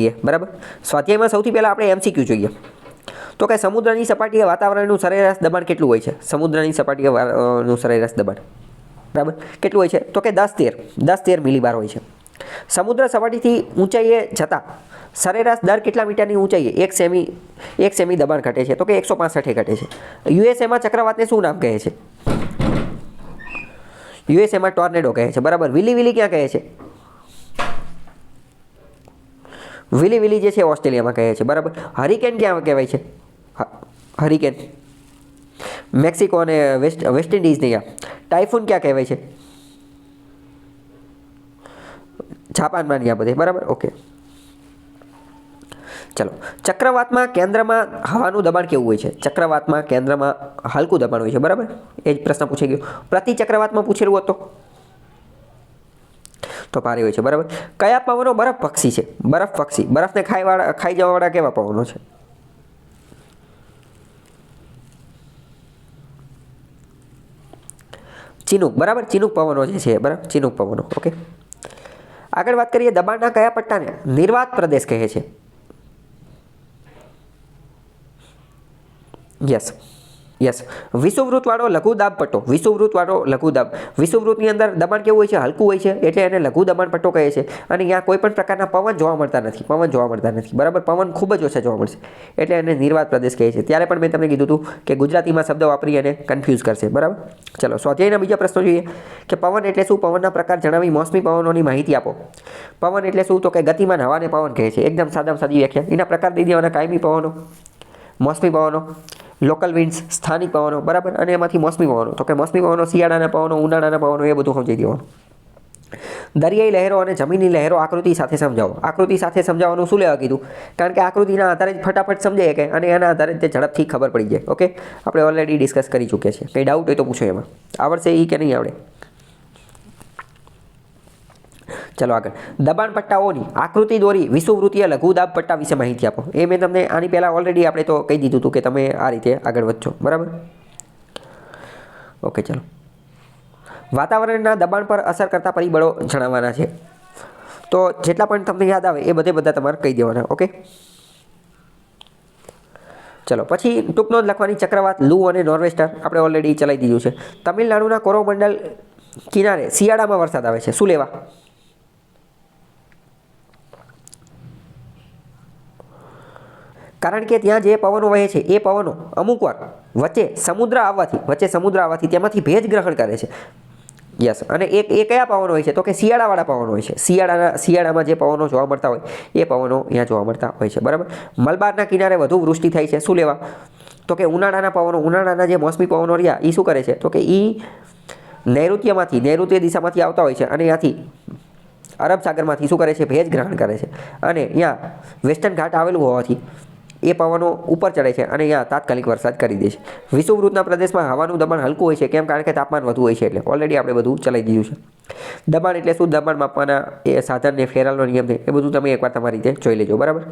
લઈએ, બરાબર? સ્વાધ્યાયમાં સૌથી પહેલાં આપણે એમસીક્યુ જોઈએ. તો કે સમુદ્રની સપાટીએ વાતાવરણનું સરેરાશ દબાણ કેટલું હોય છે? સમુદ્રની સપાટીએ નું સરેરાશ દબાણ. બરાબર? કેટલું હોય છે? તો કે દસ તેર દસ તેર મિલીબાર હોય છે. સમુદ્ર સપાટીથી ઊંચાઈએ જતાં સરેરાશ દર કેટલા મીટરની ઊંચાઈએ? એક સેમી એક સેમી દબાણ ઘટે છે. તો કે એકસો પાસઠે ઘટે છે. યુએસએમાં ચક્રવાતને શું નામ કહે છે? યુએસએમાં ટોર્નેડો કહે છે. બરાબર? વિલી વિલી ક્યાં કહે છે? વિલી વિલી જે છે ઓસ્ટ્રેલિયામાં કહે છે, બરાબર? હરિકેન ક્યાં કહેવાય છે? હરિકેન. મેક્સિકો અને વેસ્ટ વેસ્ટ ઇન્ડિઝ નહીં ટાઇફૂન ક્યાં કહેવાય છે? જાપાનમાં ગયા બધે, બરાબર? ઓકે. ચલો. ચક્રવાતમાં કેન્દ્રમાં હવાનું દબાણ કેવું હોય છે? ચક્રવાતમાં કેન્દ્રમાં હલકું દબાણ હોય છે, બરાબર? એ જ પ્રશ્ન પૂછાઈ ગયો. પ્રતિ ચક્રવાતમાં પૂછેલું હતું તો ભારે હોય છે, બરાબર? કયા પવનો બરફ પક્ષી છે? બરફ પક્ષી. બરફને ખાઈવાળા ખાઈ જવાવાળા કેવા પવનો છે? ચીનુક બરાબર? ચીનુક પવનો જે છે, બરાબર? ચીનુક પવનો, ઓકે? આગળ વાત કરીએ દબાણના કયા પટ્ટાને? નિર્વાત પ્રદેશ કહે છે. યસ. યસ વિષુવવૃત્તવાળો લઘુદાબ પટ્ટો વિષુવવૃત્તવાળો લઘુદાબ વિષુવવૃત્તની અંદર દબાણ કેવું હોય છે? હલકું હોય છે. એટલે એને લઘુ દબાણ પટ્ટો કહે છે. અને અહીંયા કોઈ પણ પ્રકારના પવન જોવા મળતા નથી. પવન જોવા મળતા નથી. બરાબર? પવન ખૂબ જ ઓછા જોવા મળશે. એટલે એને નિર્વાત પ્રદેશ કહે છે. ત્યારે પણ મેં તમને કીધું હતું કે ગુજરાતીમાં શબ્દ વાપરી અને કન્ફ્યુઝ કરશે. બરાબર? ચલો સ્વાધ્યાયના બીજા પ્રશ્નો જોઈએ. કે પવન એટલે શું? પવનના પ્રકાર જણાવી મોસમી પવનોની માહિતી આપો. પવન એટલે શું? તો કે ગતિમાન હવાને પવન કહે છે. એકદમ સાદામાં સાદી વ્યાખ્યા. એના પ્રકાર દઈ દેવાના કાયમી પવનો, મોસમી પવનો. લોકલ વિન્ડ્સ સ્થાનિક પવનો, બરાબર? અને એમાંથી મોસમી પવનો. તો કે મોસમી પવનો, શિયાળાના પવનો, ઉનાળાના પવનો, એ બધું સમજાવી દેવાનું દરિયાઈ લહેરો અને જમીનની લહેરો આકૃતિ સાથે સમજાવો. આકૃતિ સાથે સમજાવવાનું શું લેવા કીધું? કારણ કે આકૃતિના આધારે જ ફટાફટ સમજાય કે અને એના આધારે તે ઝડપથી ખબર પડી જાય. ઓકે? આપણે ઓલરેડી ડિસ્કસ કરી ચૂક્યા છીએ. કંઈ ડાઉટ હોય તો પૂછો એમાં. આવડશે એ કે નહીં આવડે? ચલો આગળ. દબાણ પટ્ટાઓની આકૃતિ દોરી વિષુવવૃત્તીય લઘુદાબ પટ્ટા વિશે માહિતી આપો. એ મેં તમને આની પહેલાં ઓલરેડી આપણે તો કહી દીધું હતું કે તમે આ રીતે આગળ વધશો બરાબર? ઓકે ચલો. વાતાવરણના દબાણ પર અસર કરતા પરિબળો જણાવવાના છે. તો જેટલા પણ તમને યાદ આવે એ બધે બધા તમારે કહી દેવાના ઓકે ચલો, પછી ટૂંક નોંધ લખવાની ચક્રવાત લૂ અને નોર્વેસ્ટર આપણે ઓલરેડી ચલાવી દીધું છે. તમિલનાડુના કોરોમંડલ કિનારે શિયાળામાં વરસાદ આવે છે. શું લેવા? કારણ કે ત્યાં જે પવનો વહે છે, એ પવનો અમુક વાર વચ્ચે સમુદ્ર આવવાથી, વચ્ચે સમુદ્ર આવવાથી તેમાંથી ભેજ ગ્રહણ કરે છે. યસ અને એક, એ કયા પવનો હોય છે? તો કે શિયાળાવાળા પવનો હોય છે. શિયાળાના, શિયાળામાં જે પવનો જોવા મળતા હોય, એ પવનો અહીંયા જોવા મળતા હોય છે. બરાબર? મલબારના કિનારે વધુ વૃષ્ટિ થાય છે. શું લેવા? તો કે ઉનાળાના પવનો, ઉનાળાના જે મોસમી પવનો રહ્યા એ શું કરે છે? તો કે એ નૈઋત્યમાંથી, નૈઋત્ય દિશામાંથી આવતા હોય છે અને ત્યાંથી અરબ સાગરમાંથી શું કરે છે? ભેજ ગ્રહણ કરે છે. અને અહીંયા વેસ્ટર્ન ઘાટ આવેલું હોવાથી એ પવનો ઉપર ચડે છે અને અહીંયા તાત્કાલિક વરસાદ કરી દે છે. વિષુવવૃત્તના પ્રદેશમાં હવાનું દબાણ હલકું હોય છે, કેમ કારણ કે તાપમાન વધુ હોય છે એટલે ઓલરેડી આપણે બધું ચલાવી દીધું છે. દબાણ એટલે શું? દબાણ માપવાના એ સાધનને ફેરાલનો નિયમ છે. એ બધું તમે એકવાર તમારી રીતે જોઈ લેજો, બરાબર?